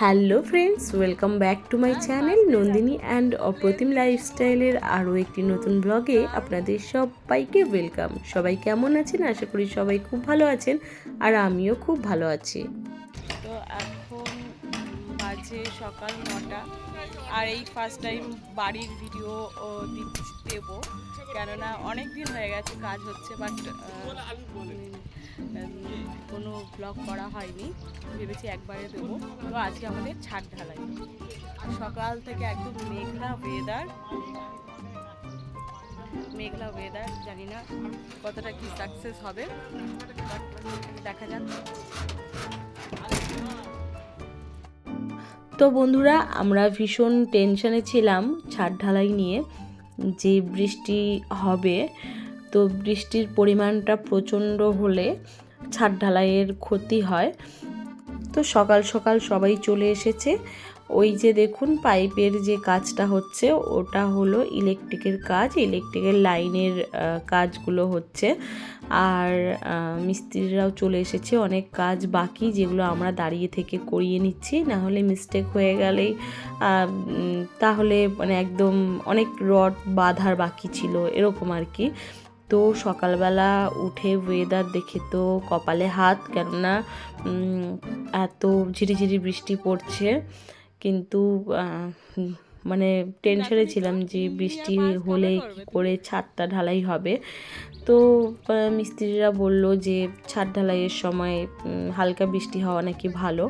Hello friends, welcome back to my channel Nandini and Apratim লাইফস্টাইলের আরও একটি নতুন ব্লগে আপনাদের সবাইকে ওয়েলকাম। সবাই কেমন আছেন? আশা করি সবাই খুব ভালো আছেন আর আমিও খুব ভালো আছি। তো বাজে সকাল নটা। আর এই ফার্স্ট টাইম বাড়ির ভিডিও দেবো। কেননা অনেক দিন হয়ে গেছে, কাজ হচ্ছে বাট কোনো ব্লগ করা হয়নি। ভেবেছি একবারে দেবো। তো আজকে আমাদের ছাদ ঢালাই। সকাল থেকে একদম মেঘলা ওয়েদার মেঘলা ওয়েদার জানি না কতটা কি সাকসেস হবে দেখা যাক। তো বন্ধুরা, আমরা ভীষণ টেনশানে ছিলাম ছাদ ঢালাই নিয়ে যে বৃষ্টি হবে। তো বৃষ্টির পরিমাণটা প্রচণ্ড হলে ছাদ ঢালাইয়ের ক্ষতি হয়। তো সকাল সকাল সবাই চলে এসেছে। ওই যে দেখুন পাইপের যে কাজটা হচ্ছে, ওটা হলো ইলেকট্রিকের কাজ, ইলেকট্রিকের লাইনের কাজগুলো হচ্ছে। আর মিস্ত্রিরাও চলে এসেছে, অনেক কাজ বাকি যেগুলো আমরা দাঁড়িয়ে থেকে করিয়ে নিচ্ছি। না হলে মিস্টেক হয়ে গেলেই তাহলে মানে একদম অনেক রড বাঁধার বাকি ছিল, এরকম আর কি। তো সকালবেলা উঠে ওয়েদার দেখে তো কপালে হাত, কেননা এত ঝিরিঝিরি বৃষ্টি পড়ছে। কিন্তু মানে টেনশনে ছিলাম যে বৃষ্টি হলে করে ছাদটা ঢালাই হবে। তো মিস্ত্রিরা বলল যে ছাদ ঢালাইয়ের সময় হালকা বৃষ্টি হওয়া নাকি ভালো।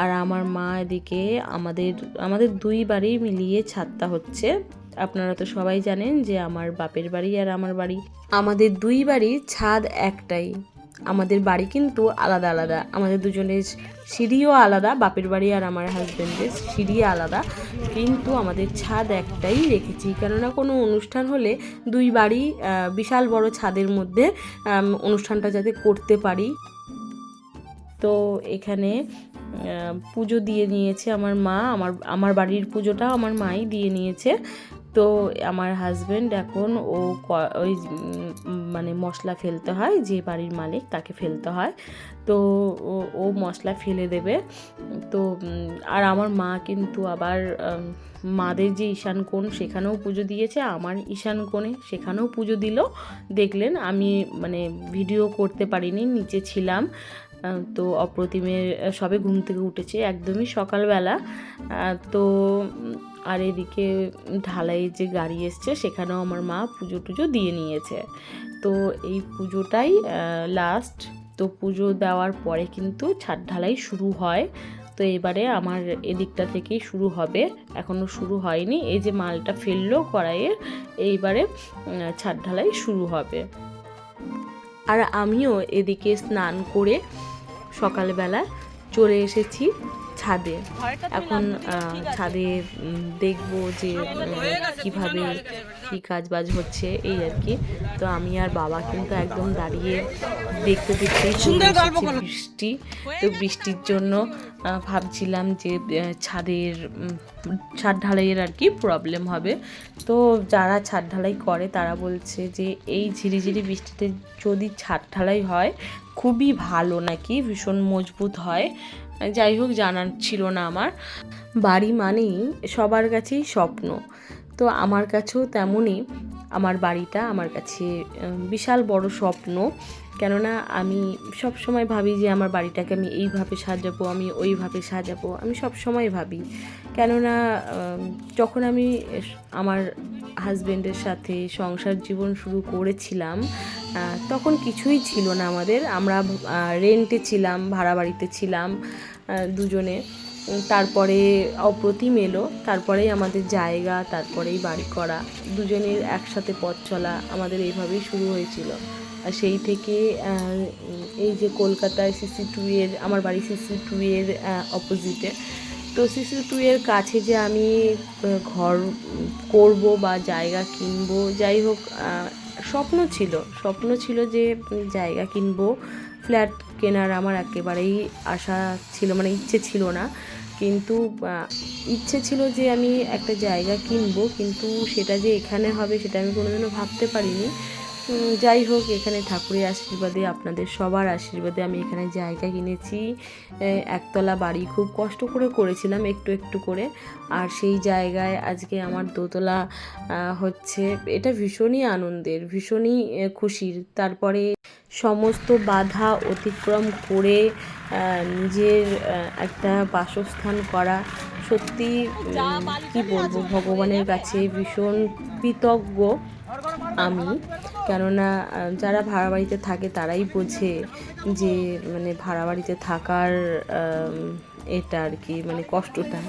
আর আমার মা এদিকে আমাদের আমাদের দুই বাড়ি মিলিয়ে ছাদটা হচ্ছে। আপনারা তো সবাই জানেন যে আমার বাপের বাড়ি আর আমার বাড়ি। আমাদের দুই বাড়ির ছাদ একটাই। আমাদের বাড়ি কিন্তু আলাদা আলাদা। আমাদের দুজনের সিঁড়িও আলাদা, বাপের বাড়ি আর আমার হাজব্যান্ডের সিঁড়ি আলাদা। কিন্তু আমাদের ছাদ একটাই রেখেছি। কেননা কোনো অনুষ্ঠান হলে দুই বাড়ি বিশাল বড় ছাদের মধ্যে অনুষ্ঠানটা যাতে করতে পারি। তো এখানে পুজো দিয়ে নিয়েছে আমার মা। আমার আমার বাড়ির পুজোটা আমার মাই দিয়ে নিয়েছে। তো আমার হাজব্যান্ড এখন ও ওই মানে মশলা ফেলতে হয়, যে বাড়ির মালিক তাকে ফেলতে হয়। তো ও- মশলা ফেলে দেবে। তো আর আমার মা কিন্তু আবার মাদের যে ঈশান কোণ সেখানেও পুজো দিয়েছে, আমার ঈশান কোণে সেখানেও পুজো দিল। দেখলেন, আমি মানে ভিডিও করতে পারিনি, নিচে ছিলাম। তো অপ্রতিমের, সবে ঘুম থেকে উঠেছে, একদমই সকালবেলা। তো আর এদিকে ঢালাইয়ের যে গাড়ি এসছে, সেখানেও আমার মা পুজো টুজো দিয়ে নিয়েছে। তো এই পুজোটাই লাস্ট তো পুজো দেওয়ার পরে কিন্তু ছাদ ঢালাই শুরু হয়। তো এবারে আমার এদিকটা থেকেই শুরু হবে। এখনও শুরু হয়নি। এই যে মালটা ফেলল কড়াইয়ের এইবারে ছাদ ঢালাই শুরু হবে। আর আমিও এদিকে স্নান করে সকালবেলা চলে এসেছি। ছাদে। এখন ছাদে দেখব যে উম, কীভাবে কি কাজ বাজ হচ্ছে এই আর কি। তো আমি আর বাবা কিন্তু একদম দাঁড়িয়ে দেখতে দেখতে সুন্দর বৃষ্টি। তো বৃষ্টির জন্য ভাবছিলাম যে ছাদের ছাদ ঢালাইয়ের আর কি প্রবলেম হবে। তো যারা ছাদ ঢালাই করে তারা বলছে যে এই ঝিরিঝিরি বৃষ্টিতে যদি ছাদ ঢালাই হয় খুবই ভালো নাকি, ভীষণ মজবুত হয়। যাই হোক, জানার ছিল না আমার। বাড়ি মানেই সবার কাছেই স্বপ্ন। তো আমার কাছেও তেমনই, আমার বাড়িটা আমার কাছে বিশাল বড় স্বপ্ন। কেননা আমি সব সময় ভাবি যে আমার বাড়িটাকে আমি এইভাবে সাজাবো, আমি ওইভাবে সাজাবো, আমি সব সময় ভাবি। কেননা যখন আমি আমার হাজবেন্ডের সাথে সংসার জীবন শুরু করেছিলাম তখন কিছুই ছিল না আমাদের। আমরা রেন্টে ছিলাম, ভাড়া বাড়িতে ছিলাম দুজনে। তারপরে অপ্রতিম এলো, তারপরেই আমাদের জায়গা, তারপরেই বাড়ি করা। দুজনের একসাথে পথ চলা আমাদের এইভাবেই শুরু হয়েছিল। আর সেই থেকে এই যে কলকাতায় সিসি টু এর, আমার বাড়ি সিসি টু এর অপোজিটে তো সিসি টু এর কাছে যে আমি ঘর করব বা জায়গা কিনবো, যাই হোক স্বপ্ন ছিল স্বপ্ন ছিল যে জায়গা কিনবো, ফ্ল্যাট কেনার আমার একেবারেই আশা ছিল মানে ইচ্ছে ছিল না। কিন্তু ইচ্ছে ছিল যে আমি একটা জায়গা কিনবো, কিন্তু সেটা যে এখানে হবে সেটা আমি কোনোদিনও ভাবতে পারিনি। যাই হোক এখানে ঠাকুরের আশীর্বাদে আপনাদের সবার আশীর্বাদে আমি এখানে জায়গা কিনেছি। একতলা বাড়ি খুব কষ্ট করে করেছিলাম একটু একটু করে। আর সেই জায়গায় আজকে আমার দোতলা হচ্ছে এটা ভীষণই আনন্দের ভীষণই খুশির। তারপরে সমস্ত বাধা অতিক্রম করে নিজের একটা বাসস্থান করা সত্যি কি বলব ভগবানের কাছে ভীষণ কৃতজ্ঞ আমি। কেননা যারা ভাড়া বাড়িতে থাকে তারাই বোঝে যে মানে ভাড়া বাড়িতে থাকার এটা আর কি মানে কষ্টটা।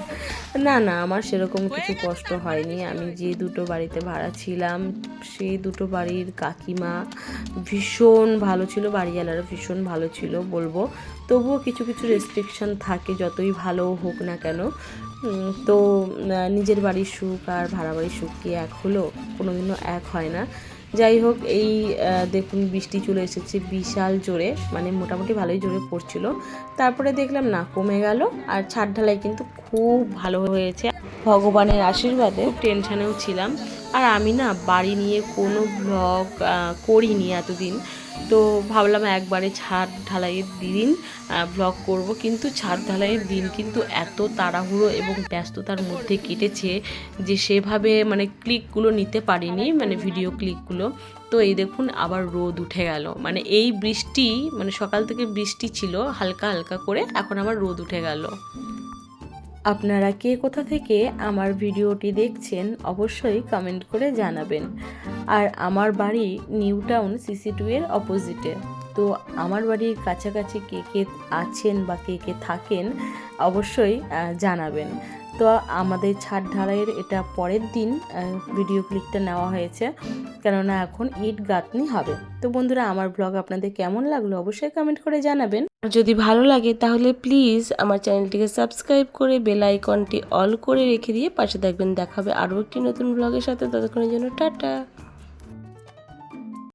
না না, আমার সেরকম কিছু কষ্ট হয়নি। আমি যে দুটো বাড়িতে ভাড়া ছিলাম সেই দুটো বাড়ির কাকিমা ভীষণ ভালো ছিল, বাড়িওয়ালারা ভীষণ ভালো ছিল বলব। তবুও কিছু কিছু রেস্ট্রিকশন থাকে, যতই ভালো হোক না কেন। তো নিজের বাড়ির সুখ আর ভাড়া বাড়ির সুখ কি এক হলো? কোনোদিনও এক হয় না। যাই হোক, এই দেখুন, বৃষ্টি চলে এসেছে বিশাল জোরে মানে মোটামুটি ভালোই জোরে পড়ছিল। তারপরে দেখলাম, না, কমে গেল, আর ছাদ ঢালাই কিন্তু খুব ভালো হয়েছে। ভগবানের আশীর্বাদে টেনশানেও ছিলাম। আর আমি না, বাড়ি নিয়ে কোনো ব্লগ করিনি এতদিন। তো ভাবলাম একবারে ছাদ ঢালাইয়ের দিন ব্লগ করব। কিন্তু ছাদ ঢালাইয়ের দিন কিন্তু এত তাড়াহুড়ো এবং ব্যস্ততার মধ্যে কেটেছে যে সেভাবে মানে ক্লিকগুলো নিতে পারিনি মানে ভিডিও ক্লিকগুলো তো এই দেখুন আবার রোদ উঠে গেল। মানে এই বৃষ্টি মানে সকাল থেকে বৃষ্টি ছিল, হালকা হালকা করে এখন আবার রোদ উঠে গেল। আপনারা কে কোথা থেকে আমার ভিডিওটি দেখছেন অবশ্যই কমেন্ট করে জানাবেন। আর আমার বাড়ি নিউ টাউন সিসি টু এর অপোজিটে তো আমার বাড়ির কাছাকাছি কে কে আছেন বা কে কে থাকেন অবশ্যই জানাবেন। তো আমাদের ছাদ ঢালাইয়ের এটা পরের দিন ভিডিও ক্লিকটা নেওয়া হয়েছে। কেননা এখন ইট গাঁথনি হবে। তো বন্ধুরা, আমার ব্লগ আপনাদের কেমন লাগল অবশ্যই কমেন্ট করে জানাবেন। যদি ভালো লাগে তাহলে প্লিজ আমার চ্যানেলটিকে সাবস্ক্রাইব করে বেল আইকনটি অল করে রেখে দিয়ে পাশে থাকবেন। দেখাবে আরও একটি নতুন ব্লগের সাথে। ততক্ষণের জন্য টাটা।